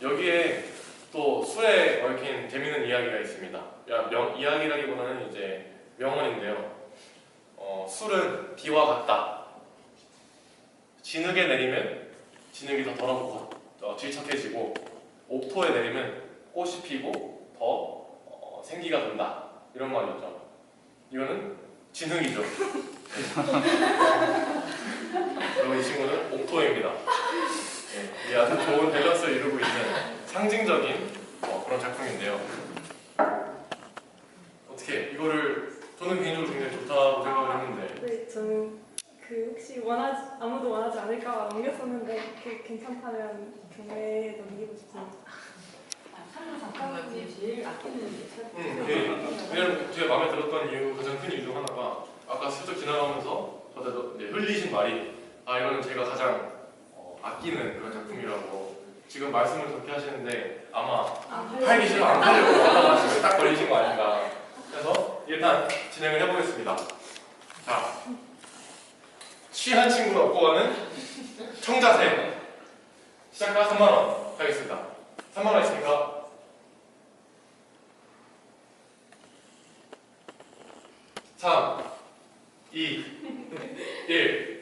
여기에 또 술에 얽힌 재밌는 이야기가 있습니다. 야, 명, 이야기라기보다는 이제 명언인데요. 어, 술은 비와 같다. 진흙에 내리면 진흙이 더 더럽고 어, 질척해지고 옥토에 내리면 꽃이 피고 더 어, 생기가 돈다. 이런 말이었죠. 이거는 진흙이죠. 그리고 이 친구는 옥토입니다. 좋은 밸런스를 이루고 있는 상징적인 어, 그런 작품인데요. 어떻게 이거를 저는 개인적으로 굉장히 좋다고 생각을 했는데 네, 저는 그 혹시 원하지 아무도 원하지 않을까 남겼었는데 그 괜찮다면 경매에 넘기고 싶습니다. 잠깐만 제일 아끼는 게 음, 네. 왜냐면 제가 마음에 들었던 이유 가장 큰 이유 중 하나가 아까 슬쩍 지나가면서 저도 이제 흘리신 말이 아 이거는 제가 가장 어, 아끼는 그런 작품이라고 지금 말씀을 그렇게 하시는데 아마 팔기 싫어 안 팔려고 하다가 지금 딱 걸리신 거 아닌가. 그래서 일단 진행을 해보겠습니다. 자 취한 친구를 업고 가는 청자세. 시작가 3만원 하겠습니다. 3만원 있습니까? 3 2 1 유치하였습니다